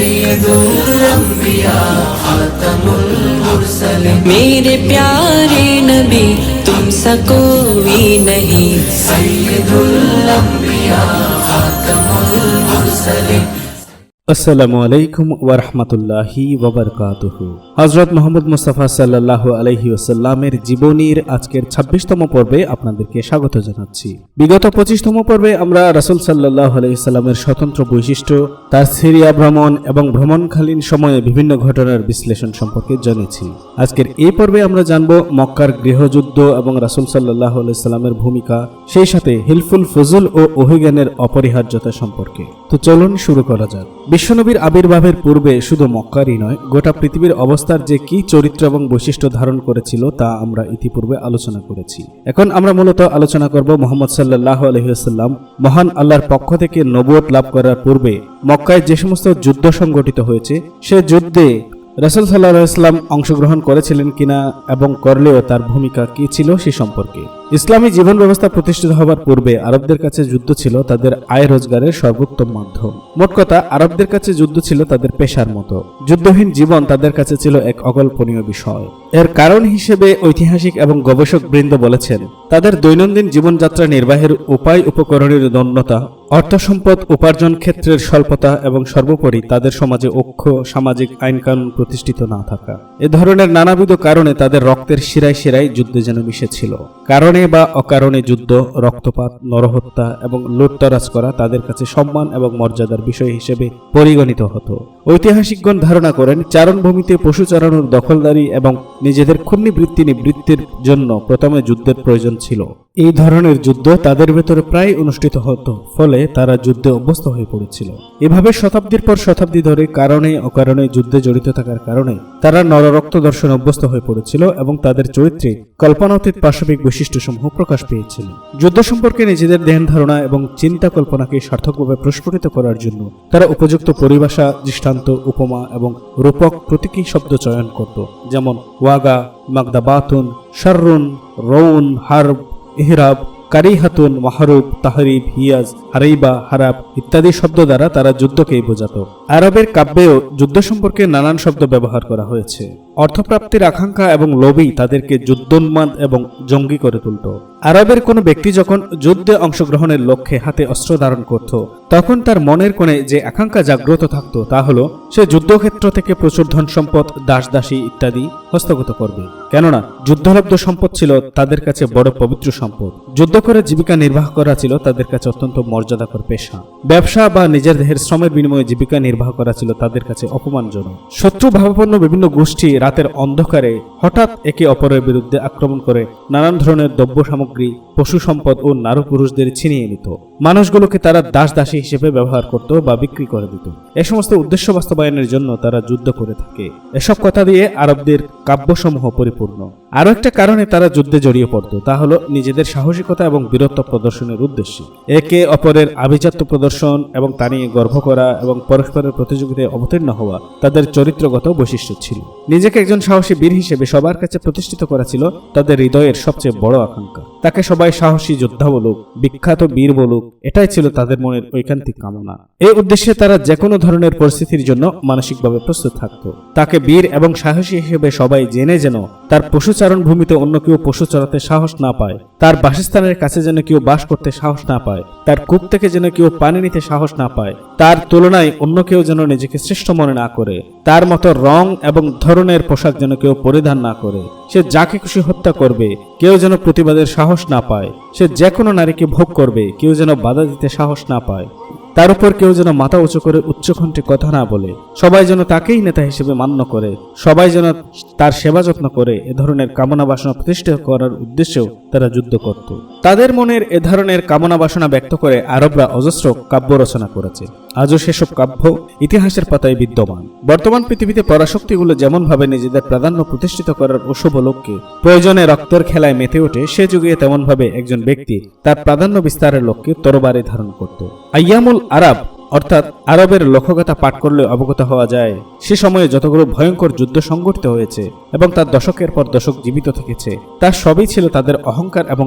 سید الانبیاء خاتم المرسل میرے پیارے نبی، تم سا کوئی نہیں۔ سید الانبیاء، خاتم المرسل আসসালামু আলাইকুম ওয়ারহমতুল্লাহি ওবরকাতুহু হজরত মোহাম্মদ মুস্তাফা সাল্লাহ আলহি ওসাল্লামের জীবনীর আজকের ছাব্বিশতম পর্বে আপনাদেরকে স্বাগত জানাচ্ছি। বিগত পঁচিশতম পর্বে আমরা রাসুল সাল্লাহ আলহিসাল্লামের স্বতন্ত্র বৈশিষ্ট্য, তার সিরিয়া ভ্রমণ এবং ভ্রমণকালীন সময়ে বিভিন্ন ঘটনার বিশ্লেষণ সম্পর্কে জেনেছি। আজকের এই পর্বে আমরা জানব মক্কার গৃহযুদ্ধ এবং রাসুল সাল্লাহ আলাইসাল্লামের ভূমিকা, সেই সাথে হিলফুল ফজল ও অভিজ্ঞানের অপরিহার্যতা সম্পর্কে। তো চলুন শুরু করা যাক। বিশ্বনবীর আবির্ভাবের পূর্বে শুধু মক্কারই নয়, গোটা পৃথিবীর অবস্থার যে কি চরিত্র এবং বৈশিষ্ট্য ধারণ করেছিল তা আমরা ইতিপূর্বে আলোচনা করেছি। এখন আমরা মূলত আলোচনা করব মোহাম্মদ সাল্লাহ আলহিহাল্লাম মহান আল্লাহর পক্ষ থেকে নবুয়ত লাভ করার পূর্বে মক্কায় যে সমস্ত যুদ্ধ সংগঠিত হয়েছে, সে যুদ্ধে রাসুল সাল্লাহ ইসলাম অংশগ্রহণ করেছিলেন কিনা এবং করলেও তার ভূমিকা কি ছিল সে সম্পর্কে। ইসলামী জীবন ব্যবস্থা প্রতিষ্ঠিত হবার পূর্বে আরবদের কাছে যুদ্ধ ছিল তাদের আয় রোজগারের সর্বোত্তম মাধ্যম। মোট কথা, আরবদের কাছে যুদ্ধ ছিল তাদের পেশার মতো। যুদ্ধহীন জীবন তাদের কাছে ছিল এক অকল্পনীয় বিষয়। এর কারণ হিসেবে ঐতিহাসিক এবং গবেষক বৃন্দ বলেছেন, তাদের দৈনন্দিন জীবনযাত্রা নির্বাহের উপায় উপকরণের দন্যতা, অর্থ সম্পদ উপার্জন ক্ষেত্রের স্বল্পতা এবং সর্বোপরি তাদের সমাজে অক্ষ সামাজিক আইনকানুন প্রতিষ্ঠিত না থাকা। এ ধরনের নানাবিধ কারণে তাদের রক্তের শিরায় শিরায় যুদ্ধে যেন মিশেছিল। কারণে বা অকারণে যুদ্ধ, রক্তপাত, নরহত্যা এবং লুটতরাজ করা তাদের কাছে সম্মান এবং মর্যাদার বিষয় হিসেবে পরিগণিত হতো। ঐতিহাসিকগণ ধারণা করেন চারণভূমিতে পশু চালানোর দখলদারি এবং নিজেদের ক্ষুণ্ণি বৃত্তি নিবৃত্তির জন্য প্রথমে যুদ্ধের প্রয়োজন ছিল। এই ধরনের যুদ্ধ তাদের ভেতরে প্রায় অনুষ্ঠিত হতো, ফলে তারা যুদ্ধে অভ্যস্ত হয়ে পড়েছিল। এভাবে শতাব্দীর পর শতাব্দী ধরে কারণে অকারণে যুদ্ধে জড়িত থাকার কারণে তারা নররক্ত দর্শন অভ্যস্ত হয়ে পড়েছিল এবং তাদের চরিত্রে কল্পনাতীত পাশবিক বৈশিষ্ট্যসমূহ প্রকাশ পেয়েছিল। যুদ্ধ সম্পর্কে নিজেদের ধ্যান ধারণা এবং চিন্তা কল্পনাকে সার্থকভাবে প্রস্ফুটিত করার জন্য তারা উপযুক্ত পরিভাষা, দৃষ্টান্ত উপমা এবং রূপক প্রতীকী শব্দ চয়ন করত, যেমন ওয়াগা, মাগদাবাতুন, শাররুন রৌন হার্ব, ইহরাব, কারিহাতুন, মাহরুব, তাহরিব, হিয়াজ, হারাইবা, হারাব ইত্যাদি শব্দ দ্বারা তারা যুদ্ধকেই বোঝাত। আরবের কাব্যেও যুদ্ধ সম্পর্কে নানান শব্দ ব্যবহার করা হয়েছে। অর্থপ্রাপ্তির আকাঙ্ক্ষা এবং লোভই তাদেরকে যুদ্ধোন্মাদ এবং জঙ্গি করে তুলত। আরবের কোনো ব্যক্তি যখন যুদ্ধে অংশগ্রহণের লক্ষ্যে হাতে অস্ত্র ধারণ করত, তখন তার মনের কোণে যে আকাঙ্ক্ষা জাগ্রত থাকত তা হলো, সে যুদ্ধক্ষেত্র থেকে প্রচুর ধন সম্পদ দাস দাসী ইত্যাদি হস্তগত করবে। কেননা, যুদ্ধলব্ধ সম্পদ ছিল তাদের কাছে বড় পবিত্র সম্পদ। যুদ্ধ করে জীবিকা নির্বাহ করা ছিল তাদের কাছে অত্যন্ত মর্যাদাকর পেশা। ব্যবসা বা নিজের দেহের শ্রমের বিনিময়ে জীবিকা নির্বাহ করা ছিল তাদের কাছে অপমানজনক। শত্রু ভাবাপন্ন বিভিন্ন গোষ্ঠী রাতের অন্ধকারে হঠাৎ একে অপরের বিরুদ্ধে আক্রমণ করে নানান ধরনের দ্রব্য সামগ্রী পশু সম্পদ ও নারু পুরুষদের ছিনিয়ে নিত। মানুষগুলোকে তারা দাস দাসী হিসেবে ব্যবহার করত বা বিক্রি করে দিত। এ সমস্ত উদ্দেশ্য বাস্তবায়নের জন্য তারা যুদ্ধ করে থাকে। এসব কথা দিয়ে আরবদের কাব্যসমূহ পরিপূর্ণ। আরও একটা কারণে তারা যুদ্ধে জড়িয়ে পড়ত, তা হলো নিজেদের সাহসিকতা এবং বীরত্ব প্রদর্শনের উদ্দেশ্যে। একে অপরের আভিজাত্য প্রদর্শন এবং তা নিয়ে গর্ব করা এবং পরস্পরের প্রতিযোগিতায় অবতীর্ণ হওয়া তাদের চরিত্রগত বৈশিষ্ট্য ছিল। নিজেকে একজন সাহসী বীর হিসেবে সবার কাছে প্রতিষ্ঠিত করা ছিল, তাদের হৃদয়ের সবচেয়ে বড় আকাঙ্ক্ষা। তাকে সবাই সাহসী যোদ্ধা বলুক, বিখ্যাত বীর বলুক, এটাই ছিল তাদের মনের ঐকান্তিক কামনা। এই উদ্দেশ্যে তারা যে কোনো ধরনের পরিস্থিতির জন্য মানসিকভাবে প্রস্তুত থাকত। তাকে বীর এবং সাহসী হিসেবে সবাই জেনে যেন তার পশুচারণ ভূমিতে অন্য কেউ পশু চড়াতে সাহস না পায়, তার বাসস্থানের কাছে যেন কেউ বাস করতে সাহস না পায়, তার কূপ থেকে যেন কেউ পানি নিতে সাহস না পায়, তার তুলনায় অন্য কেউ যেন নিজেকে শ্রেষ্ঠ মনে না করে। তার মতো রং এবং ধরনের পোশাক যেন কেউ পরিধান না করে। সে যাকে খুশি হত্যা করবে, কেউ যেন প্রতিবাদের সাহস না পায়। সে যে কোনো নারীকে ভোগ করবে, কেউ যেন বাধা দিতে সাহস না পায়। তার উপর কেউ যেন মাথা উঁচু করে উচ্চকণ্ঠে কথা না বলে। সবাই যেন তাকেই নেতা হিসেবে মান্য করে। সবাই যেন তার সেবা যত্ন করে। এ ধরনের কামনা বাসনা প্রতিষ্ঠা করার উদ্দেশ্যেও তারা যুদ্ধ করত। তাদের মনের এ ধরনের কামনা বাসনা ব্যক্ত করে আরবরা অজস্র কাব্য রচনা করেছে। আজও সেসব কাব্য ইতিহাসের পাতায় বিদ্যমান। বর্তমান পৃথিবীতে পরাশক্তিগুলো যেমনভাবে নিজেদের প্রাধান্য প্রতিষ্ঠিত করার অশুভ লক্ষ্যে প্রয়োজনে রক্তের খেলায় মেতে ওঠে, সে যুগে তেমনভাবে একজন ব্যক্তি তার প্রাধান্য বিস্তারের লক্ষ্যে তরবারে ধারণ করত। আয়ামুল আরব অর্থাৎ আরবের লোকগাথা পাঠ করলে অবগত হওয়া যায়। সে সময়ে যতগুলো ভয়ঙ্কর যুদ্ধ সংঘটিত হয়েছে এবং তার দশকের পর দশক জীবিত থেকেছে, তার সবই ছিল তাদের অহংকার এবং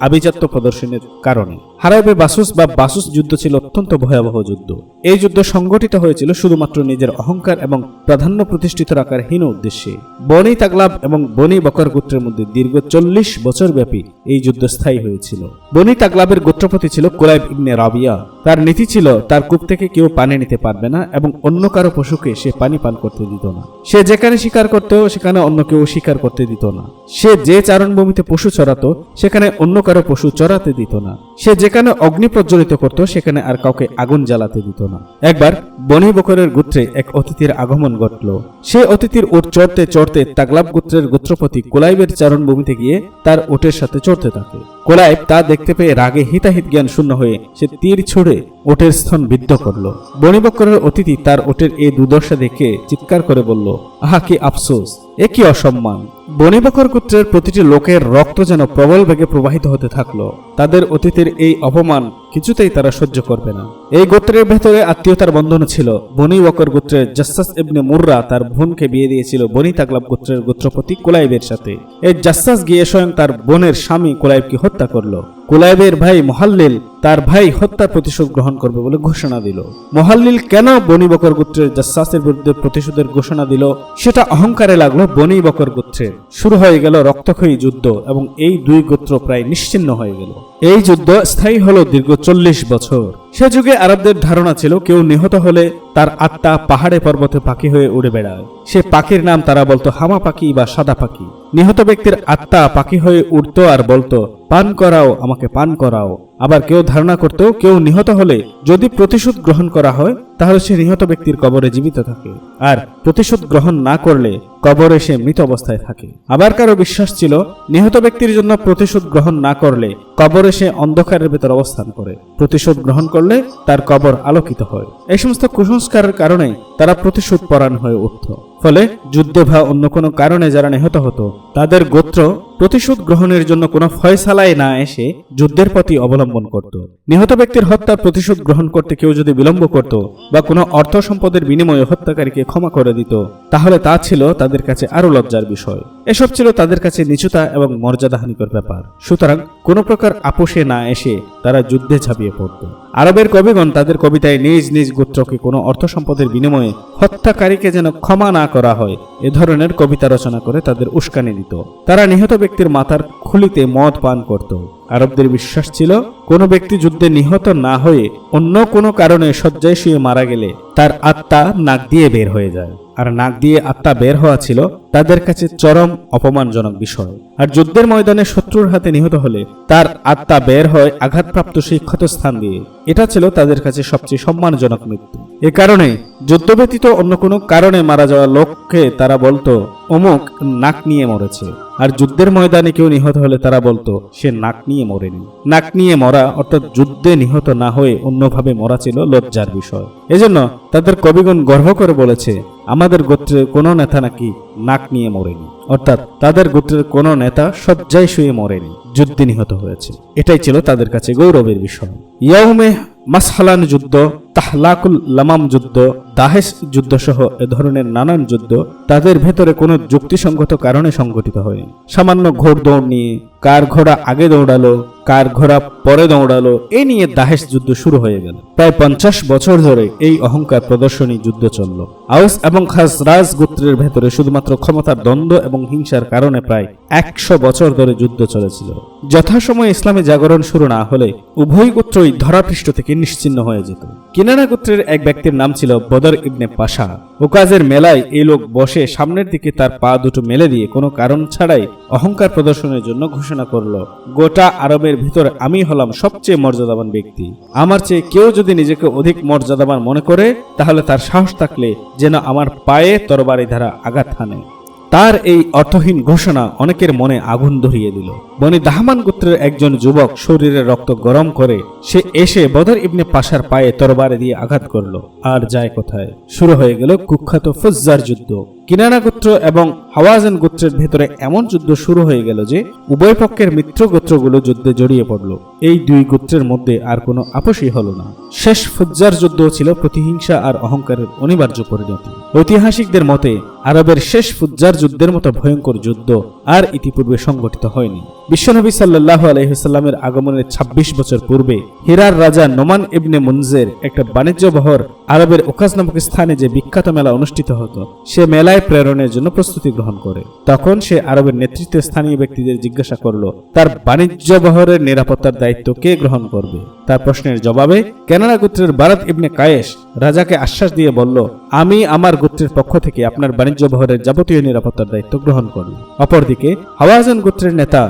আভিজাত্য প্রদর্শনের কারণে। হারাবে বাসুস বা বাসুস যুদ্ধ ছিল অত্যন্ত ভয়াবহ যুদ্ধ। এই যুদ্ধ সংগঠিত হয়েছিল শুধুমাত্র নিজের অহংকার এবং প্রাধান্য প্রতিষ্ঠিত রাখার হীন উদ্দেশ্যে। বনি তাগলাব এবং বনি বকর গোত্রের মধ্যে দীর্ঘ চল্লিশ বছর ব্যাপী এই যুদ্ধ স্থায়ী হয়েছিল। বনি তাগলাবের গোত্রপতি ছিল কোলাইব ইবনে রাবিয়া। তার নীতি ছিল তার কূপ থেকে কেউ পানি নিতে পারবে না এবং অন্য কারও পশুকে সে পানি পান করতে দিত না। সে যেখানে শিকার করত সেখানে অন্য কেউ শিকার করতে দিত না। সে যে চারণভূমিতে পশু চড়াতো, সেখানে অন্য কারও পশু চড়াতে দিত না। সে যেখানে অগ্নি প্রজ্বলিত করত, সেখানে আর কাউকে আগুন জ্বালাতে দিত না। একবার বনি বকরের গোত্রে এক অতিথির আগমন ঘটল। সে অতিথির উট চড়তে চড়তে তাগলাব গোত্রের গোত্রপতি কোলাইবের চারণভূমিতে গিয়ে তার ওটের সাথে চড়তে থাকে। কোলাইব তা দেখতে পেয়ে রাগে হিতাহিত জ্ঞান শূন্য হয়ে সে তীর ছুড়ে ওটের স্থান বিদ্ধ করল। বনিবক্করের অতিথি তার ওটের এই দুর্দশা দেখে চিৎকার করে বলল, আহা, কি আফসোস! এ কি অসম্মান? বনিবকর গোত্রের প্রতিটি লোকের রক্ত যেন প্রবল বেগে প্রবাহিত হতে থাকল। তাদের অতিথির এই অপমান কিছুতেই তারা সহ্য করবে না। এই গোত্রের ভেতরে আত্মীয়তার বন্ধন ছিল। বনি বকর গোত্রের জাসাস ইবনে মুর্রা তার বোনকে বিয়ে দিয়েছিল বনি তাগলাব গোত্রের গোত্রপতি কুলাইবের সাথে। এই জাসাস গিয়ে স্বয়ং তার বোনের স্বামী কুলাইবকে হত্যা করল। কুলাইবের ভাই মোহাল্লিল তার ভাই হত্যার প্রতিশোধ গ্রহণ করবে বলে ঘোষণা দিল। মোহাল্লিল কেন বনি বকর গোত্রের জাসাসের বিরুদ্ধে প্রতিশোধের ঘোষণা দিল, সেটা অহংকারে লাগল বনি বকর গোত্রের। শুরু হয়ে গেল রক্তক্ষয়ী যুদ্ধ এবং এই দুই গোত্র প্রায় নিশ্চিন্ন হয়ে গেল। এই যুদ্ধ স্থায়ী হলো দীর্ঘ চল্লিশ বছর। সে যুগে আরবদের ধারণা ছিল কেউ নিহত হলে তার আত্মা পাহাড়ে পর্বতে পাখি হয়ে উড়ে বেড়ায়। সে পাখির নাম তারা বলতো হামা পাখি বা সাদা পাখি নিহত ব্যক্তির আত্মা পাখি হয়ে উঠতো আর বলতো পান করাও, আমাকে পান করাও। আবার কেউ ধারণা করত কেউ নিহত হলে যদি প্রতিশোধ গ্রহণ করা হয়, তাহলে সে নিহত ব্যক্তির কবরে জীবিত থাকে। আর প্রতিশোধ গ্রহণ না করলে কবরে সে মৃত অবস্থায় থাকে। আবার কারও বিশ্বাস ছিল, নিহত ব্যক্তির জন্য প্রতিশোধ গ্রহণ না করলে কবরে সে অন্ধকারের ভেতর অবস্থান করে। প্রতিশোধ গ্রহণ করলে তার কবর আলোকিত হয়। এই সমস্ত কুসংস্কারের কারণে তারা প্রতিশোধ পরায়ণ হয়ে উঠত। ফলে যুদ্ধে বা অন্য কোনো কারণে যারা নিহত হতো, তাদের গোত্র প্রতিশোধ গ্রহণের জন্য কোনো ফয়সালায় না এসে যুদ্ধের পথই অবলম্বন করত। নিহত ব্যক্তির হত্যার প্রতিশোধ গ্রহণ করতে কেউ যদি বিলম্ব করত বা কোনো অর্থ সম্পদের বিনিময়ে হত্যাকারীকে ক্ষমা করে দিত, তাহলে তা ছিল তাদের কাছে আরও লজ্জার বিষয়। এসব ছিল তাদের কাছে নিচুতা এবং মর্যাদাহানিকর ব্যাপার। সুতরাং কোনো প্রকার আপোষে না এসে তারা যুদ্ধে ঝাঁপিয়ে পড়ত। আরবের কবিগণ তাদের কবিতায় নিজ নিজ গোত্রকে কোনো অর্থ সম্পদের বিনিময়ে হত্যাকারীকে যেন ক্ষমা না করা হয়, এ ধরনের কবিতা রচনা করে তাদের উস্কানি দিত। তারা নিহত ব্যক্তির মাথার খুলিতে মদ পান করত। আরবদের বিশ্বাস ছিল, কোনো ব্যক্তি যুদ্ধে নিহত না হয়ে অন্য কোনো কারণে শয্যায় শুয়ে মারা গেলে তার আত্মা নাক দিয়ে বের হয়ে যায়। আর নাক দিয়ে আত্মা বের হওয়া ছিল তাদের কাছে চরম অপমানজনক বিষয়। আর যুদ্ধের ময়দানে শত্রুর হাতে নিহত হলে তার আত্মা বের হয় আঘাতপ্রাপ্ত সেই ক্ষতস্থান দিয়ে। এটা ছিল তাদের কাছে সবচেয়ে সম্মানজনক মৃত্যু। এ কারণে যুদ্ধ ব্যতীত অন্য কোনো কারণে মারা যাওয়া লোককে তারা বলতো, অমুক নাক নিয়ে মরেছে। আর যুদ্ধের ময়দানে কেউ নিহত হলে তারা বলতো, সে নাক নিয়ে মরেনি। নাক নিয়ে মরা অর্থাৎ যুদ্ধে নিহত না হয়ে অন্যভাবে মরা ছিল লজ্জার বিষয়। এজন্য তাদের কবিগণ গর্ব করে বলেছে, আমাদের গোত্রের কোনো নেতা নাকি নাক নিয়ে মরেনি। অর্থাৎ তাদের গোত্রের কোনো নেতা শয্যায় শুয়ে মরেনি, যুদ্ধে নিহত হয়েছে। এটাই ছিল তাদের কাছে গৌরবের বিষয়। ইয়াউমে মাসহালান যুদ্ধ তাহলাকুল লামাম যুদ্ধ দাহেস যুদ্ধ সহ এ ধরনের নানান যুদ্ধ তাদের ভেতরে কোনো যুক্তিসঙ্গত কারণে সংঘটিত হয়নি সামান্য ঘোড় দৌড় নিয়ে কার ঘোড়া আগে দৌড়ালো, কার ঘোড়া পরে দৌড়ালো, এ নিয়ে দাহেশ যুদ্ধ শুরু হয়ে গেল। প্রায় পঞ্চাশ বছর ধরে এই অহংকার প্রদর্শনী যুদ্ধ চলল। আউস এবং খাসরাজ গোত্রের ভেতরে শুধুমাত্র ক্ষমতার দ্বন্দ্ব এবং হিংসার কারণে প্রায় একশো বছর ধরে যুদ্ধ চলেছিল। যথাসময়ে ইসলামে জাগরণ শুরু না হলে উভয় গোত্রই ধরাপৃষ্ঠ থেকে নিশ্চিন্ন হয়ে যেত। কিনানা গোত্রের এক ব্যক্তির নাম ছিল বদর ইবনে পাশা। ওকাজের মেলায় এই লোক বসে সামনের দিকে তার পা দুটো মেলে দিয়ে কোনো কারণ ছাড়াই অহংকার প্রদর্শনের জন্য ঘোষণা করল, গোটা আরবের ভিতর আমি হলাম সবচেয়ে মর্যাদাবান ব্যক্তি। আমার চেয়ে কেউ যদি নিজেকে অধিক মর্যাদাবান মনে করে, তাহলে তার সাহস থাকলে যেন আমার পায়ে তরবারি ধারা আঘাত হানে। তার এই অর্থহীন ঘোষণা অনেকের মনে আগুন ধরিয়ে দিল। বনি দাহমান গোত্রের একজন যুবক শরীরে রক্ত গরম করে, সে এসে বদর ইবনে পাশার পায়ে তরবারে দিয়ে আঘাত করল। আর যায় কোথায়? শুরু হয়ে গেল কুখ্যাত ফুজ্জার যুদ্ধ। কিনানা গোত্র এবং হাওয়াজান গোত্রের ভেতরে এমন যুদ্ধ শুরু হয়ে গেল যে উভয় পক্ষের মিত্র গোত্রগুলো যুদ্ধে জড়িয়ে পড়ল। এই দুই গোত্রের মধ্যে আর কোনো আপোষই হল না। শেষ ফুজ্জার যুদ্ধ ছিল প্রতিহিংসা আর অহংকারের অনিবার্য পরিণতি। ঐতিহাসিকদের মতে, আরবের শেষ ফুজ্জার যুদ্ধের মতো ভয়ঙ্কর যুদ্ধ আর ইতিপূর্বে সংগঠিত হয়নি। বিশ্বনবী সাল্লাহ আলহিহাল্লামের আগমনের ২৬ বছর পূর্বে হিরার রাজা নোমান ইবনে মুনজের একটা বাণিজ্য বহর আরবের ওকাজ নামক স্থানে যে বিখ্যাত মেলা অনুষ্ঠিত হতো, সে মেলায় প্রেরণের জন্য প্রস্তুতি গ্রহণ করে। তখন সে আরবের নেতৃত্বে স্থানীয় ব্যক্তিদের জিজ্ঞাসা করল, তার বাণিজ্য বহরের নিরাপত্তার দায়িত্ব কে গ্রহণ করবে? তার প্রশ্নের জবাবে কেনানা গোত্রের বারাত ইবনে কায়েশ রাজাকে আশ্বাস দিয়ে বলল, আমি আমার গোত্রের পক্ষ থেকে আপনার বাণিজ্য বহরের যাবতীয় নিরাপত্তার দায়িত্ব গ্রহণ করব। অপরদিকে হাওয়াজান গোত্রের নেতা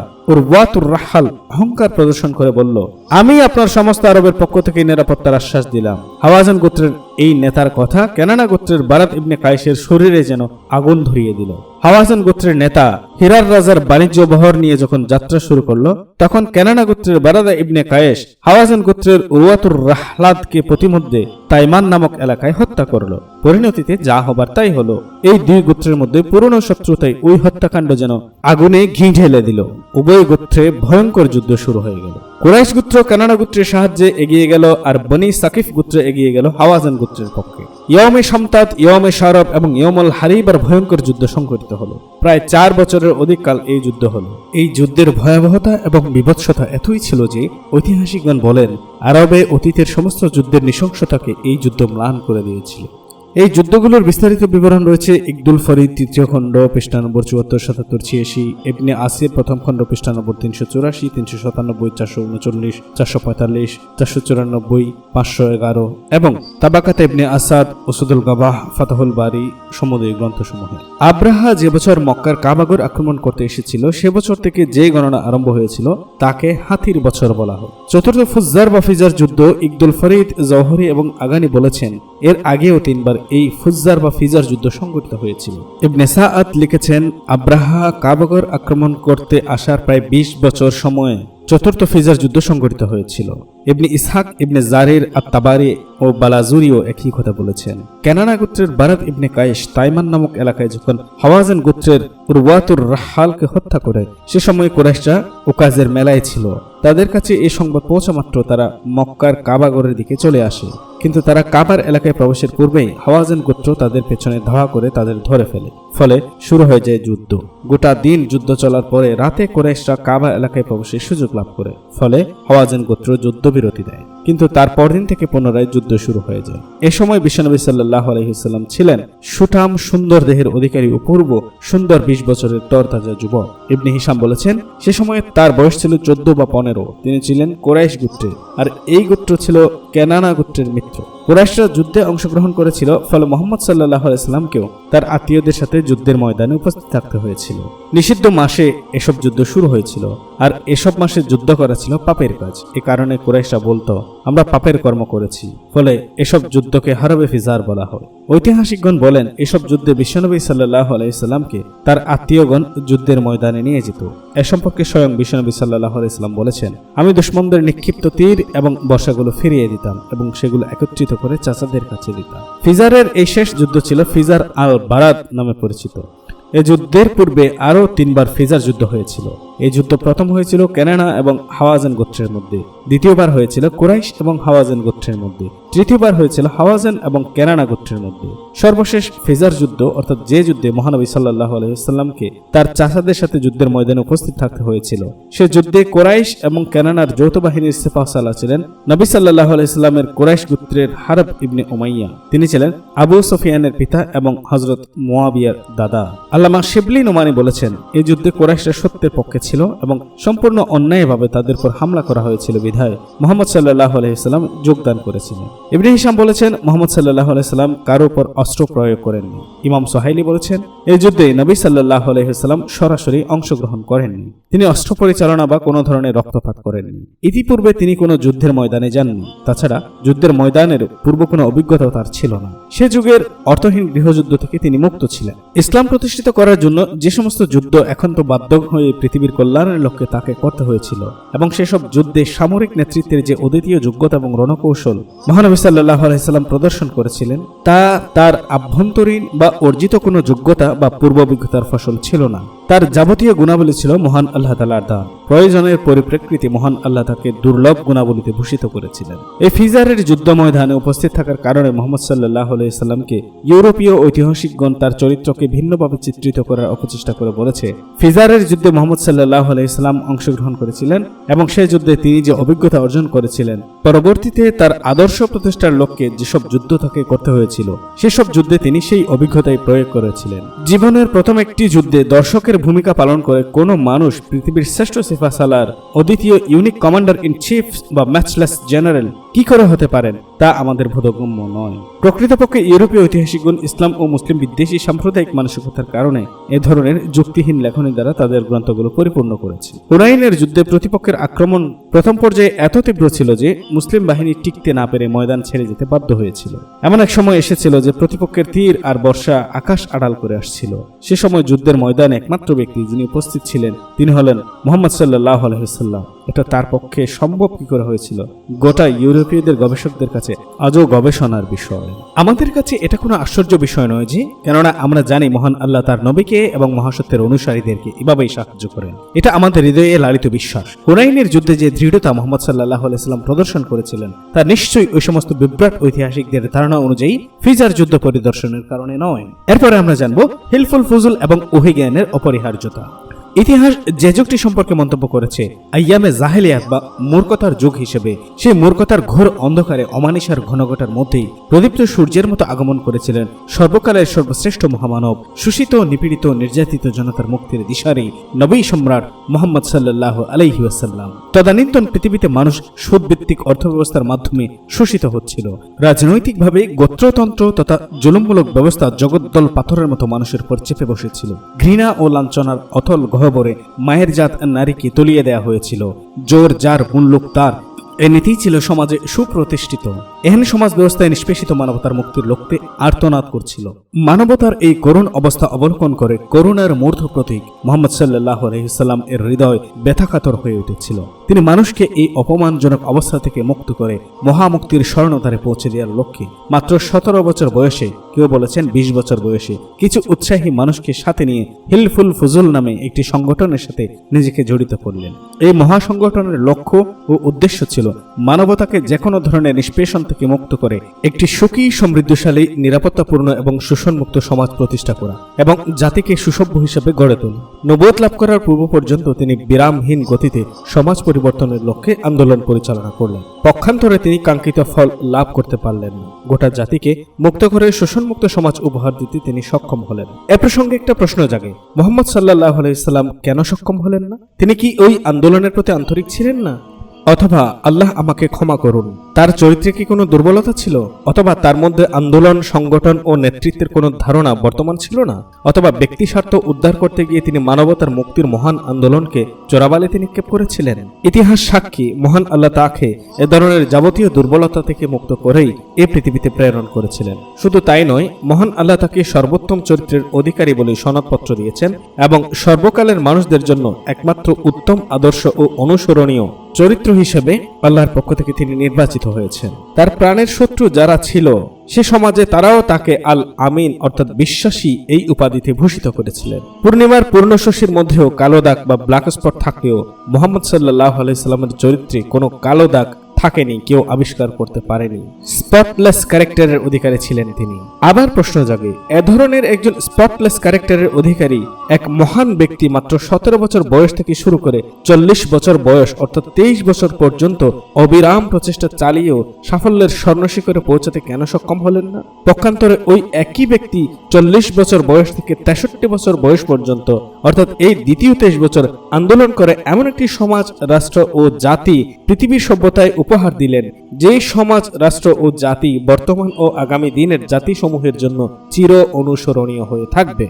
রাহাল অহংকার প্রদর্শন করে বলল, আমি আপনার সমস্ত আরবের পক্ষ থেকে নিরাপত্তার আশ্বাস দিলাম। হাওয়াজান গোত্রের এই নেতার কথা কেনানা গোত্রের বারাত ইবনে কায়েসের শরীরে যেন আগুন ধরিয়ে দিল। হাওয়াজান গোত্রের নেতা হিরার রাজার বাণিজ্য বহর নিয়ে যখন যাত্রা শুরু করল, তখন কেনানা গোত্রের বারাদা ইবনে কায়েস হাওয়াজান গোত্রের উরওয়াতুর রাহলাদকে প্রতিমধ্যে তাইমান নামক এলাকায় হত্যা করল। পরিণতিতে যা হবার তাই হলো। এই দুই গোত্রের মধ্যে পুরনো শত্রুতায় ওই হত্যাকাণ্ড যেন আগুনে ঘি ঢেলে দিল। উভয় গোত্রে ভয়ঙ্কর যুদ্ধ শুরু হয়ে গেল। কুরাইশ গোত্র, কানাডা গোত্রের সাহায্যে এগিয়ে গেল আর বনি সাকিফ গোত্র এগিয়ে গেল হাওয়াজান গোত্রের পক্ষে। ইয়মে সমতাত ইয়মে সারব এবং ইয়মল হারিবার ভয়ঙ্কর যুদ্ধ সংঘটিত হলো। প্রায় চার বছরের অধিক কাল এই যুদ্ধ হলো। এই যুদ্ধের ভয়াবহতা এবং বিভৎসতা এতই ছিল যে ঐতিহাসিকগণ বলেন, আরবে অতীতের সমস্ত যুদ্ধের নৃশংসতাকে এই যুদ্ধ ম্লান করে দিয়েছিল। এই যুদ্ধগুলোর বিস্তারিত বিবরণ রয়েছে ইকদুল ফরিদ তৃতীয় খণ্ড, পৃষ্ঠা নম্বর চুয়াত্তর, সাতাত্তর, ছিয়াশি এমনি আসির, প্রথম খণ্ড, পৃষ্ঠা নম্বর তিনশো চুরাশি, তিনশো সাতানব্বই, চারশো উনচল্লিশ, চারশো পঁয়তাল্লিশ, চারশো চুরানব্বই, পাঁচশো এগারো এবং তাবাকাত ইবনে আসাদ ওসুদুল গাবাহ, ফাতাহুল বাড়ি সমুদ্রী গ্রন্থসমূহে আব্রাহা যে বছর মক্কার কাবাগর আক্রমণ করতে এসেছিল, সে বছর থেকে যে গণনা আরম্ভ হয়েছিল, তাকে হাতির বছর বলা হয়। চতুর্থ ফুজ্জার বা ফিজার যুদ্ধ ইকদুল ফরিদ, জওহরি এবং আগানি বলেছেন, এর আগেও তিনবার এই ফুজ্জার বা ফিজার যুদ্ধ সংঘটিত হয়েছিল। ইবনে সাআত লিখেছেন, আব্রাহা কাবাগর আক্রমণ করতে আসার প্রায় ২০ বছর সময়ে চতুর্থ ফিজার যুদ্ধ সংঘটিত হয়েছিল। ইবনে ইসহাক, ইবনে জারির, আত্তাবারি ও বালাজুরিও একই কথা বলেছেন। কেনানা গোত্রের বারাত ইবনে কায়েশ তাইমান নামক এলাকায় যখন হাওয়াজান গোত্রের উরওয়াতুর রাহালকে হত্যা করে, সে সময় কোরাইশরা ওকাজের মেলায় ছিল। তাদের কাছে এই সংবাদ পৌঁছা মাত্র তারা মক্কার কাবাগরের দিকে চলে আসে। কিন্তু তারা কাবার এলাকায় প্রবেশের পূর্বেই হাওয়াজান গোত্র তাদের পেছনে ধাওয়া করে তাদের ধরে ফেলে। ফলে শুরু হয়ে যায় যুদ্ধ। গোটা দিন যুদ্ধ চলার পরে রাতে কোরাইশরা কাবা এলাকায় প্রবেশের সুযোগ লাভ করে, ফলে হাওয়াজান গোত্র যুদ্ধবিরতি দেয়। কিন্তু তার পরদিন থেকে পুনরায় যুদ্ধ শুরু হয়ে যায়। এ সময় বিশ্বনবী সাল্লাহ আলহিসাল্লাম ছিলেন সুঠাম সুন্দর দেহের অধিকারী অপূর্ব সুন্দর বিশ বছরের তরতাজা যুবক। ইবনে হিসাম বলেছেন, সে সময় তার বয়স ছিল চোদ্দ বা পনেরো। তিনি ছিলেন কোরাইশ গোত্রের। আর এই গোত্র ছিল কেনানা গোত্রের মিত্র। কুরাইশরা যুদ্ধে অংশগ্রহণ করেছিল, ফলে মোহাম্মদ সাল্লাহ ইসলামকেও তার আত্মীয়দের সাথে যুদ্ধের ময়দানে উপস্থিত থাকতে হয়েছিল। নিষিদ্ধ মাসে এসব যুদ্ধ শুরু হয়েছিল, আর এসব মাসে যুদ্ধ করা ছিল পাপের কাজ। এ কারণে কুরাইশরা বলতো, আমরা পাপের কর্ম করেছি, ফলে এসব যুদ্ধকে হারবে ফিজার বলা হয়। ঐতিহাসিকগণ বলেন, এসব যুদ্ধে বিশ্বনবী সাল্লাহ আলাইসাল্লামকে তার আত্মীয়গণ যুদ্ধের ময়দানে নিয়ে যেত। এ সম্পর্কে স্বয়ং বিশ্বনবী সাল্লাহ আলাইসাল্লাম বলেছেন, আমি দুশ্মনদের নিক্ষিপ্ত তীর এবং বর্ষাগুলো ফিরিয়ে দিতাম এবং সেগুলো একত্রিত করে চাচাদের কাছে দিতাম। ফিজারের এই শেষ যুদ্ধ ছিল ফিজার আল বারাত নামে পরিচিত। এই যুদ্ধের পূর্বে আরও তিনবার ফিজার যুদ্ধ হয়েছিল। এই যুদ্ধ প্রথম হয়েছিল ক্যানাডা এবং হাওয়াজান গোত্রের মধ্যে। দ্বিতীয়বার হয়েছিল কুরাইশ এবং হাওয়াজান গোত্রের মধ্যে। তৃতীয়বার হয়েছিল হাওয়াজান এবং ক্যানাডা গোত্রের মধ্যে। সর্বশেষ ফিজার যুদ্ধ, অর্থাৎ যে যুদ্ধে মহানবী সাল্লাহ আলহিসাল্লামকে তার চাচাদের সাথে যুদ্ধের ময়দানে উপস্থিত থাকতে হয়েছিল, সে যুদ্ধে কোরাইশ এবং ক্যানাডার যৌথ বাহিনীর সেফা সাল্লাহ ছিলেন নবী সাল্লাহ আলাইস্লামের কোরাইশ গোত্রের হারব ইবনে ওমাইয়া তিনি ছিলেন আবু সফিয়ানের পিতা এবং হজরত মোয়াবিয়ার দাদা। আল্লামা শিবলি নোমানি বলেছেন, এই যুদ্ধে কোরাইশরা সত্যের পক্ষে ছিল এবং সম্পূর্ণ অন্যায়ভাবে তাদের উপর হামলা করা হয়েছিল বিধায়। মোহাম্মদ সাল্লাহ আলহিসাল্লাম যোগদান করেছিলেন। ইবনে হিসাম বলেছেন, মোহাম্মদ সাল্লাহ আলাইসাল্লাম কারও উপর অস্ত্র প্রয়োগ করেননি। ইমাম সোহাইলি বলেছেন এই যুদ্ধে নবী সাল্লাহ আলহিসাল্লাম সরাসরি অংশগ্রহণ করেননি। তিনি অস্ত্র পরিচালনা বা কোনো ধরনের রক্তপাত করেননি। ইতিপূর্বে তিনি কোনো যুদ্ধের ময়দানে যাননি। তাছাড়া যুদ্ধের ময়দানের পূর্ব কোনো অভিজ্ঞতাও তার ছিল না। সে যুগের অর্থহীন গৃহযুদ্ধ থেকে তিনি মুক্ত ছিলেন। ইসলাম প্রতিষ্ঠিত করার জন্য যে সমস্ত যুদ্ধ এখন তো বাধ্য হয়ে পৃথিবীর কল্যাণের লক্ষ্যে তাকে করতে হয়েছিল এবং সেসব যুদ্ধে সামরিক নেতৃত্বের যে অদ্বিতীয় যোগ্যতা এবং রণকৌশল মহানবী সাল্লাহ আলাইসাল্লাম প্রদর্শন করেছিলেন, তা তার আভ্যন্তরীণ বা অর্জিত কোনো যোগ্যতা বা পূর্ব অভিজ্ঞতার ফসল ছিল না। তার যাবতীয় গুণাবলী ছিল মহান আল্লাহ তালার দান। প্রয়োজনের পরিপ্রেক্ষিতে মহান আল্লাহ তাকে দুর্লভ গুণাবলীতে ভূষিত করেছিলেন। এই ফিজারের যুদ্ধ ময়দানে উপস্থিত থাকার কারণে মোহাম্মদ সাল্লাহ আলাইসাল্লামকে ইউরোপীয় ঐতিহাসিকগণ তার চরিত্রকে ভিন্নভাবে চিত্রিত করার অপচেষ্টা করে বলেছে। ফিজারের যুদ্ধে মোহাম্মদ সাল্লাহ আলাইসাল্লাম অংশগ্রহণ করেছিলেন এবং সেই যুদ্ধে তিনি যে অভিজ্ঞতা অর্জন করেছিলেন, পরবর্তীতে তার আদর্শ প্রতিষ্ঠার লক্ষ্যে যেসব যুদ্ধ তাকে করতে হয়েছিল, সেসব যুদ্ধে তিনি সেই অভিজ্ঞতায় প্রয়োগ করেছিলেন। জীবনের প্রথম একটি যুদ্ধে দর্শকের ভূমিকা পালন করে কোনো মানুষ পৃথিবীর শ্রেষ্ঠ সিফা সালার অদ্বিতীয় ইউনিক কমান্ডার ইন চিফ বা ম্যাচলেস জেনারেল কি করে হতে পারেন তা আমাদের বোধগম্য নয়। প্রকৃতপক্ষে ইউরোপীয় ঐতিহাসিকগণ ইসলাম ও মুসলিম বিদ্বেষী সাম্প্রদায়িক মানসিকতার কারণে এ ধরনের যুক্তিহীন লেখনের দ্বারা তাদের গ্রন্থগুলো পরিপূর্ণ করেছে। হুনাইনের যুদ্ধে প্রতিপক্ষের আক্রমণ প্রথম পর্যায়ে এত তীব্র ছিল যে মুসলিম বাহিনী টিকতে না পেরে ময়দান ছেড়ে যেতে বাধ্য হয়েছিল। এমন এক সময় এসেছিল যে প্রতিপক্ষের তীর আর বর্ষা আকাশ আড়াল করে আসছিল। সে সময় যুদ্ধের ময়দানে একমাত্র ব্যক্তি যিনি উপস্থিত ছিলেন, তিনি হলেন মোহাম্মদ সাল্লাহ আলহিসাল্লাম এটা তার পক্ষে সম্ভব কি করে হয়েছিল? গোটা ইউরোপীয়দের গবেষকদের কাছে আজও গবেষণার বিষয়। আমাদের কাছে এটা কোনো আশ্চর্য বিষয় নয় যে কেননা আমরা জানি মহান আল্লাহ তার নবীকে এবং মহাসত্যের অনুসারীদেরকে এভাবেই সাহায্য করেন। এটা আমাদের হৃদয়ে লালিত বিশ্বাস। হুনাইনের যুদ্ধে যে দৃঢ়তা মোহাম্মদ সাল্লাহ আলাইসাল্লাম প্রদর্শন করেছিলেন, তা নিশ্চয়ই ওই সমস্ত বিভ্রাট ঐতিহাসিকদের ধারণা অনুযায়ী ফিজার যুদ্ধ পরিদর্শনের কারণে নয়। এরপরে আমরা জানব হিলফুল ফুজুল এবং ওহিজ্ঞানের অপরিহার্যতা। ইতিহাস যে যুগটি সম্পর্কে মন্তব্য করেছে, আইয়ামে জাহেলিয়াত বা মূর্খতার যুগ হিসেবে, সেই মূর্খতার ঘোর অন্ধকারে অমানিসার ঘনঘটার মধ্যেই প্রদীপ্ত সূর্যের মতো আগমন করেছিলেন সর্বকালের সর্বশ্রেষ্ঠ মহামানব শোষিত নিপীড়িত, নির্যাতিত জনতার মুক্তির দিশারি নবী সম্রাট মোহাম্মদ সাল্লাহ আলাইহি ওয়াসাল্লাম। তদানীন্তন পৃথিবীতে মানুষ সুদভিত্তিক অর্থব্যবস্থার মাধ্যমে শোষিত হচ্ছিল। রাজনৈতিকভাবে গোত্রতন্ত্র তথা জুলুমমূলক ব্যবস্থা জগদ্দল পাথরের মতো মানুষের উপর চেপে বসেছিল। ঘৃণা ও লাঞ্ছনার অথল গহ্বরে মায়ের জাত নারীকে তলিয়ে দেয়া হয়েছিল। জোর যার মুল্লুক তার, এ নীতি ছিল সমাজে সুপ্রতিষ্ঠিত। এহেন সমাজ ব্যবস্থায় নিষ্পেষিত মানবতার মুক্তির লক্ষ্যে আর্তনাদ করছিল। মানবতার এই করুণ অবস্থা অবলোকন করে করুণার মূর্ধ প্রতীক মোহাম্মদ সাল্লাহ আলহিসাল্লাম এর হৃদয় ব্যথাকাতর হয়ে উঠেছিল। তিনি মানুষকে এই অপমানজনক অবস্থা থেকে মুক্ত করে মহামুক্তির স্বর্ণতারে পৌঁছে দেওয়ার লক্ষ্যে মাত্র সতেরো বছর বয়সে, কেউ বলেছেন বিশ বছর বয়সে, কিছু উৎসাহী মানুষকে সাথে নিয়ে হিলফুল ফুজুল নামে একটি সংগঠনের সাথে নিজেকে জড়িত করলেন। এই মহাসংগঠনের লক্ষ্য ও উদ্দেশ্য ছিল মানবতাকে যে কোনো ধরনের নিষ্পেষণ থেকে মুক্ত করে একটি সুখী, সমৃদ্ধশালী, নিরাপত্তাপূর্ণ এবং শোষণমুক্ত সমাজ প্রতিষ্ঠা করা এবং জাতিকে সুসভ্য হিসেবে গড়ে তোলা। নবোধ লাভ করার পূর্ব পর্যন্ত তিনি বিরামহীন গতিতে সমাজ পরিবর্তনের লক্ষ্যে আন্দোলন পরিচালনা করলেন। পক্ষান্তরে তিনি কাঙ্ক্ষিত ফল লাভ করতে পারলেন না। গোটা জাতিকে মুক্ত করে শোষণমুক্ত সমাজ উপহার দিতে তিনি সক্ষম হলেন। এ প্রসঙ্গে একটা প্রশ্ন জাগে। মোহাম্মদ সাল্লাহ আলাইসাল্লাম কেন সক্ষম হলেন না? তিনি কি ওই আন্দোলনের প্রতি আন্তরিক ছিলেন না? অথবা আল্লাহ আমাকে ক্ষমা করুন। তার চরিত্রে কি কোনো দুর্বলতা ছিল? অথবা তার মধ্যে আন্দোলন, সংগঠন ও নেতৃত্বের কোনো ধারণা বর্তমান ছিল না? অথবা ব্যক্তি স্বার্থ উদ্ধার করতে গিয়ে তিনি মানবতার মুক্তির মহান আন্দোলনকে চোরাবালিতে নিক্ষেপ করেছিলেন? ইতিহাস সাক্ষী, মহান আল্লাহ তাকে এ ধরনের যাবতীয় দুর্বলতা থেকে মুক্ত করেই এ পৃথিবীতে প্রেরণ করেছিলেন। শুধু তাই নয়, মহান আল্লাহ তাকে সর্বোত্তম চরিত্রের অধিকারী বলে সনদপত্র দিয়েছেন এবং সর্বকালের মানুষদের জন্য একমাত্র উত্তম আদর্শ ও অনুসরণীয় চরিত্র হিসেবে আল্লাহর পক্ষ থেকে তিনি নির্বাচিত হয়েছেন। তার প্রাণের শত্রু যারা ছিল, সে সমাজে তারাও তাকে আল আমিন অর্থাৎ বিশ্বাসী এই উপাধিতে ভূষিত করেছিলেন। পূর্ণিমার পূর্ণশশীর মধ্যেও কালো দাগ বা ব্ল্যাক স্পট থাকলেও মোহাম্মদ সাল্লাহ আলাইস্লামের চরিত্রে কোনো কালো দাগ থাকেনি, কেউ আবিষ্কার করতে পারেনি। স্পটলেস ক্যারেক্টারের অধিকারী ছিলেন তিনি। আবার প্রশ্ন জাগে, এ ধরনের একজন স্পটলেস ক্যারেক্টারের অধিকারী এক মহান ব্যক্তি মাত্র সতেরো বছর বয়স থেকে শুরু করে চল্লিশ বছর বয়স অর্থাৎ তেইশ বছর পর্যন্ত অবিরাম প্রচেষ্টা চালিয়েও সাফল্যের স্বর্ণশিখরে পৌঁছাতে কেন সক্ষম হলেন না? পক্ষান্তরে ওই একই ব্যক্তি চল্লিশ বছর বয়স থেকে তেষট্টি বছর বয়স পর্যন্ত, অর্থাৎ এই দ্বিতীয় তেইশ বছর আন্দোলন করে এমন একটি সমাজ, রাষ্ট্র ও জাতি পৃথিবীর সভ্যতায় উপহার দিলেন যে সমাজ, রাষ্ট্র ও জাতি বর্তমান ও আগামী দিনের জাতিসমূহের জন্য চির অনুসরণীয় হয়ে থাকবে।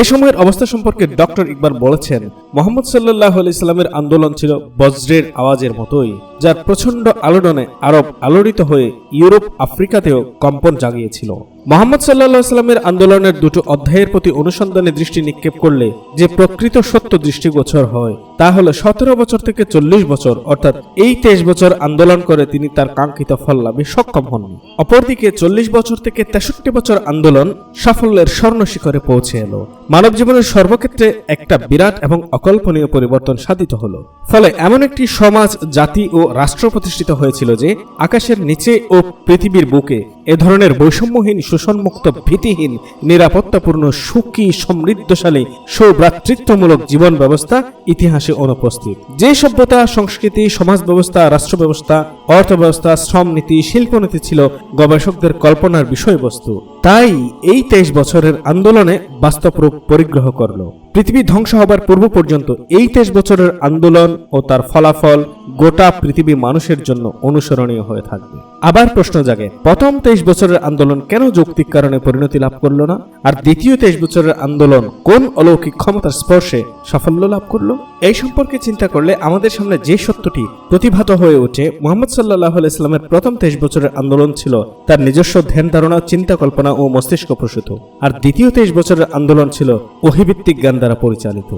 এ সময়ের অবস্থা সম্পর্কে ডক্টর ইকবাল বলেছেন, মোহাম্মদ সাল্লাহ ইসলামের আন্দোলন ছিল বজ্রের আওয়াজের মতোই, যার প্রচণ্ড আলোড়নে আরব আলোড়িত হয়ে ইউরোপ, আফ্রিকাতেও কম্পন জাগিয়েছিল। মোহাম্মদ সাল্লাহ সাল্লামের আন্দোলনের দুটো অধ্যায়ের প্রতি অনুসন্ধানে দৃষ্টি নিক্ষেপ করলে যে প্রকৃত সত্য দৃষ্টিগোচর হয়, তা হলো সতেরো বছর থেকে চল্লিশ বছর, অর্থাৎ এই তেইশ বছর আন্দোলন করে তিনি তার কাঙ্ক্ষিত ফল লাভে সক্ষম হননি। অপরদিকে চল্লিশ বছর থেকে তেষট্টি বছর আন্দোলন সাফল্যের স্বর্ণ শিখরে পৌঁছে এলো। মানব জীবনের সর্বক্ষেত্রে একটা বিরাট এবং অকল্পনীয় পরিবর্তন সাধিত হলো। ফলে এমন একটি সমাজ, জাতি ও রাষ্ট্র প্রতিষ্ঠিত হয়েছিল যে, আকাশের নিচে ও পৃথিবীর বুকে এ ধরনের বৈষম্যহীন শোষণমুক্ত ভীতিহীন, নিরাপত্তাপূর্ণ, সুখী, সমৃদ্ধশালী, সৌভ্রাতৃত্বমূলক জীবন ব্যবস্থা ইতিহাসে অনুপস্থিত। যে সভ্যতা, সংস্কৃতি, সমাজ ব্যবস্থা, রাষ্ট্র ব্যবস্থা, অর্থ ব্যবস্থা, শ্রম নীতি শিল্পনীতি ছিল গবেষকদের কল্পনার বিষয়বস্তু। তাই এই তেইশ বছরের আন্দোলনে বাস্তব রূপ পরিগ্রহ করল। পৃথিবী ধ্বংস হবার পূর্ব পর্যন্ত এই তেইশ বছরের আন্দোলন ও তার ফলাফল গোটা পৃথিবী মানুষের জন্য অনুসরণীয় হয়ে থাকবে। আবার প্রশ্ন জাগে, প্রথম তেইশ বছরের আন্দোলন কেন যৌক্তিক কারণে পরিণতি লাভ করল না? আর দ্বিতীয় তেইশ বছরের আন্দোলন কোন অলৌকিক ক্ষমতার স্পর্শে সাফল্য লাভ করল? এই সম্পর্কে চিন্তা করলে আমাদের সামনে যে সত্যটি প্রতিভাত হয়ে ওঠে, মোহাম্মদ সাল্লাহ ইসলামের প্রথম তেইশ বছরের আন্দোলন ছিল তার নিজস্ব ধ্যান ধারণা চিন্তা কল্পনা ও মস্তিষ্ক প্রসূত। আর দ্বিতীয় তেইশ বছরের আন্দোলন ছিল অহিভিত্তিক জ্ঞান দ্বারা পরিচালিত।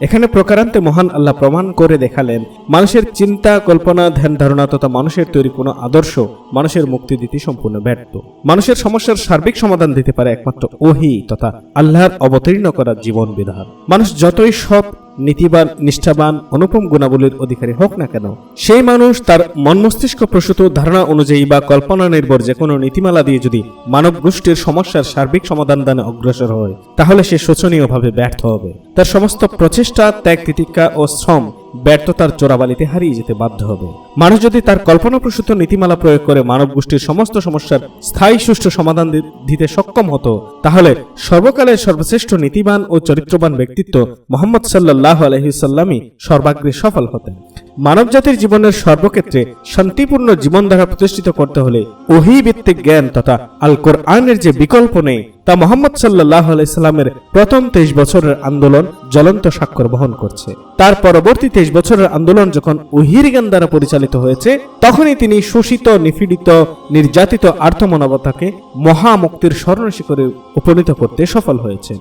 এখানে প্রকারান্তে মহান আল্লাহ প্রমাণ করে দেখালেন, মানুষের চিন্তা, কল্পনা, ধ্যান ধারণা তথা মানুষের তৈরি কোনো আদর্শ মানুষের মুক্তি দিতে সম্পূর্ণ ব্যর্থ। মানুষের সমস্যার সার্বিক সমাধান দিতে পারে একমাত্র ওহি তথা আল্লাহর অবতীর্ণ করা জীবন বিধান। মানুষ যতই সৎ নীতিবান, নিষ্ঠাবান, অনুপম গুণাবলীর অধিকারী হোক না কেন, সেই মানুষ তার মন মস্তিষ্ক প্রসূত ধারণা অনুযায়ী বা কল্পনা নির্ভর যে কোনো নীতিমালা দিয়ে যদি মানব গোষ্ঠীর সমস্যার সার্বিক সমাধান দানে অগ্রসর হয়, তাহলে সে শোচনীয়ভাবে ব্যর্থ হবে। তার সমস্ত প্রচেষ্টা ত্যাগ তিতিক্ষা ও শ্রম ব্যর্থতার চোরাবালিতে হারিয়ে যেতে বাধ্য হবে। মানুষ যদি তার কল্পনাপ্রসূত নীতিমালা প্রয়োগ করে মানব গোষ্ঠীর সমস্ত সমস্যার স্থায়ী সুষ্ঠু সমাধান দিতে সক্ষম হতো, তাহলে সর্বকালের সর্বশ্রেষ্ঠ নীতিবান ও চরিত্রবান ব্যক্তিত্ব মোহাম্মদ সাল্লাহ আলহিসাল্লামই সর্বাগ্রে সফল হতেন। মানব জাতির জীবনের সর্বক্ষেত্রে শান্তিপূর্ণ জীবনধারা প্রতিষ্ঠিত করতে হলে ওহি ভিত্তিক জ্ঞান তথা আল কোরআনের যে বিকল্প নেই তা মোহাম্মদ সাল্লাহ আলাইসাল্লামের প্রথম তেইশ বছরের আন্দোলন জ্বলন্ত স্বাক্ষর বহন করছে। তার পরবর্তী তেইশ বছরের আন্দোলন যখন উহিরিগান দ্বারা পরিচালিত হয়েছে, তখনই তিনি শোষিত, নিপীড়িত, নির্যাতিত আর্থমনবতাকে মহামুক্তির স্মরণ শিখরে উপনীত করতে সফল হয়েছে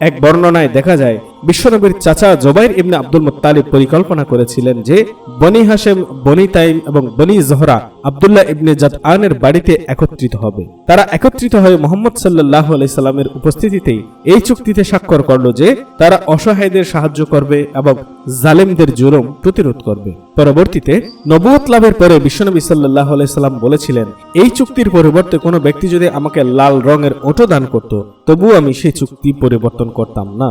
এক বর্ণনায় দেখা যায় বিশ্বনবীর চাচা জোবাইর ইবনে আব্দুল মুত্তালিব পরিকল্পনা করেছিলেন যে বনি হাশেম, বনি তাইম এবং বনি জোহরা আবদুল্লাহ ইবনে জাদ আনের বাড়িতে একত্রিত হবে। তারা একত্রিত হয়ে মোহাম্মদ সাল্লাহ আলাইসাল্লামের উপস্থিতিতেই এই চুক্তিতে স্বাক্ষর করল যে তারা অসহায়দের সাহায্য করবে এবং জালেমদের জুলুম প্রতিরোধ করবে। পরবর্তীতে নবুয়ত লাভের পরে বিশ্বনবী সাল্লাহ আলাইসাল্লাম বলেছিলেন, এই চুক্তির পরিবর্তে কোনো ব্যক্তি যদি আমাকে লাল রঙের ওটো দান করত, তবুও আমি সেই চুক্তি পরিবর্তন করতাম না।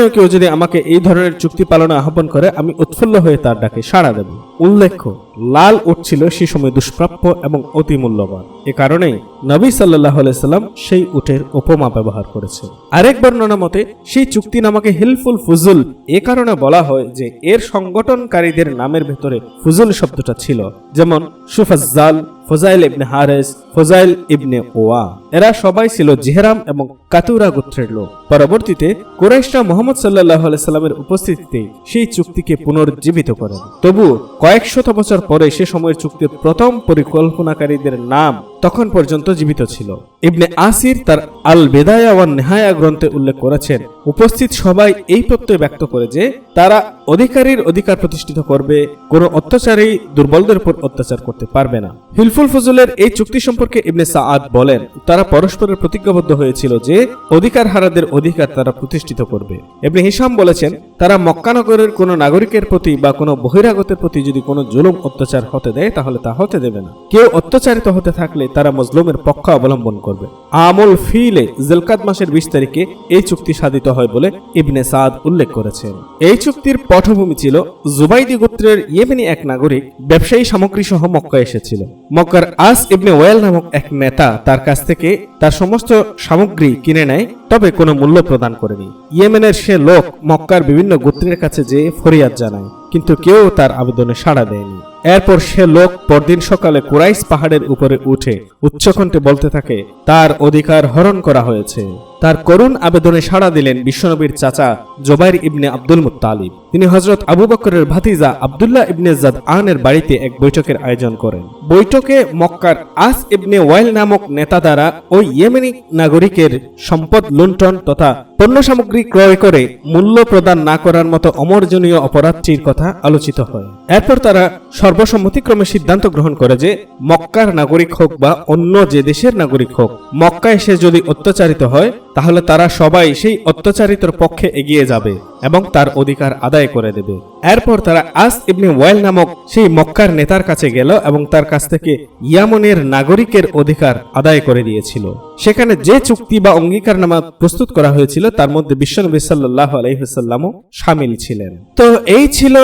বর্তমানেও কেউ যদি আমাকে এই ধরনের চুক্তি পালনে আহ্বান করে, আমি উৎফুল্ল হয়ে তার ডাকে সাড়া দেব। উল্লেখ্য, লাল উঠছিল সে সময় দুষ্প্রাপ্য এবং অতি মূল্যবান। এ কারণেই নবী সাল্লাহ সাল্লাম সেই উটের উপমা ব্যবহার করেছে। আরেক বর্ণনা মতে, সেই চুক্তি নামাকে হিলফুল ফুজুল, এ কারণে বলা হয় যে এর সংগঠনকারীদের নামের ভেতরে ফুজুল শব্দটা ছিল, যেমন সুফাজ্জাল, ফজাইল ইবনে হারেস, ফজাইল ইবনে ওয়া। এরা সবাই ছিল জেহরাম এবং কাতুরা গোত্রের লোক। পরবর্তীতে কুরাইশরা মোহাম্মদ সাল্লাহ সাল্লামের উপস্থিতিতে সেই চুক্তিকে পুনর্জীবিত করেন। তবু কয়েক শত বছর পরে সে সময়ের চুক্তির প্রথম পরিকল্পনাকারীদের নাম তখন পর্যন্ত জীবিত ছিল। ইবনে আসির তার আল বেদায়া ওয়ান নেহায়া গ্রন্থে উল্লেখ করেছেন। উপস্থিত সবাই এই প্রত্যয় ব্যক্ত করে যে, তারা অধিকারীর অধিকার প্রতিষ্ঠিত করবে, কোনো অত্যাচারী দুর্বলদের উপর অত্যাচার করতে পারবে না। হিলফুল ফজলের এই চুক্তি সম্পর্কে ইবনে সাআদ বলেন, তারা পরস্পরের প্রতিজ্ঞাবদ্ধ হয়েছিল যে, অধিকার হারাদের অধিকার তারা প্রতিষ্ঠিত করবে। ইবনে হিসাম বলেছেন, তারা মক্কানগরের কোনো নাগরিকের প্রতি বা কোনো বহিরাগতের প্রতি যদি কোনো জুলুম অত্যাচার হতে দেয়, তাহলে তা হতে দেবে না। কেউ অত্যাচারিত হতে থাকলে তারা মজলুমের পক্ষ অবলম্বন করবে। আমল ফিলে জেলকাত মাসের বিশ তারিখে এই চুক্তি সাধিত হয় বলে ইবনে সাদ উল্লেখ করেছেন। এই চুক্তির পটভূমি ছিল জুবাইদি গোত্রের ইয়েমেনি এক নাগরিক, ব্যবসায়ী সামগ্রী সহ মক্কা এসেছিল। মক্কার আস ইবনে ওয়েল নামক এক নেতা তার কাছ থেকে তার সমস্ত সামগ্রী কিনে নেয়, তবে কোনো মূল্য প্রদান করেনি। ইয়েমেনের সে লোক মক্কার বিভিন্ন গোত্রের কাছে যেয়ে ফরিয়াদ জানায়, কিন্তু কেউ তার আবেদনে সাড়া দেয়নি। এরপর সে লোক পরদিন সকালে কুরাইশ পাহাড়ের উপরে উঠে উচ্চকণ্ঠে বলতে থাকে, তার অধিকার হরণ করা হয়েছে। তার করুণ আবেদনে সাড়া দিলেন বিশ্বনবীর চাচা জোবাইর ইবনে আব্দুল মুত্তালিব। তিনি হজরত আবু বকরের ভাতিজা আবদুল্লাহ ইবনে জাদ আনের বাড়িতে এক বৈঠকের আয়োজন করেন। বৈঠকে মক্কার আস ইবনে ওয়াইল নামক নেতা দ্বারা ওই ইয়েমেনি নাগরিকের সম্পদ লুণ্ঠন তথা পণ্য সামগ্রী ক্রয় করে মূল্য প্রদান না করার মতো অমর্জনীয় অপরাধটির কথা আলোচিত হয়। এরপর তারা সর্বসম্মতিক্রমে সিদ্ধান্ত গ্রহণ করে যে মক্কার নাগরিক হোক বা অন্য যে দেশের নাগরিক হোক মক্কা এসে যদি অত্যাচারিত হয় তাহলে তারা সবাই সেই অত্যাচারিতর পক্ষে এগিয়ে যাবে এবং তার অধিকার আদায় করে দেবে। এরপর তারা আস ইবনে ওয়াইল নামক সেই মক্কার নেতার কাছে গেল এবং তার কাছ থেকে ইয়ামনের নাগরিকের অধিকার আদায় করে দিয়েছিল। সেখানে যে চুক্তি বা অঙ্গীকারনামা প্রস্তুত করা হয়েছিল, তার মধ্যে বিশ্বনবী সাল্লাহ আলহিহাল্লামও সামিল ছিলেন। তো এই ছিল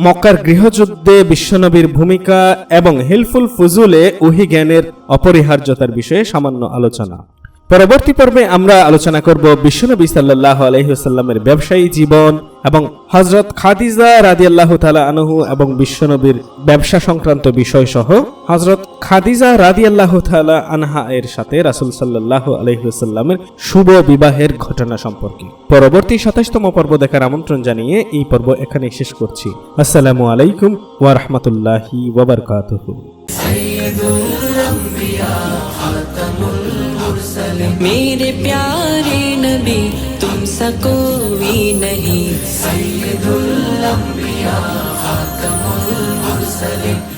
মক্কার গৃহযুদ্ধে বিশ্বনবীর ভূমিকা এবং হেলফুল ফুজুলে উহি জ্ঞানের অপরিহার্যতার বিষয়ে সামান্য আলোচনা। পরবর্তী পর্বে আমরা আলোচনা করব বিশ্বনবী সাল্লাহ আলহিহাল্লামের ব্যবসায়ী জীবন এবং হজরত খাদিজা রাদিয়াল্লাহ তালা আনহু এবং বিশ্বনবীর ব্যবসা সংক্রান্ত বিষয় সহ হজরত খাদিজা রাদিয়াল্লাহ তালা আনহা এর সাথে রাসুল সাল্লাহ আলহিহাল্লামের শুভ বিবাহের ঘটনা সম্পর্কে। পরবর্তী সাতাশতম পর্ব দেখার আমন্ত্রণ জানিয়ে এই পর্ব এখানে শেষ করছি। আসসালামু আলাইকুম ওয়া রাহমাতুল্লাহি میرے پیارے نبی تم سا کوئی نہیں۔ سید الانبیاء خاتم المرسلین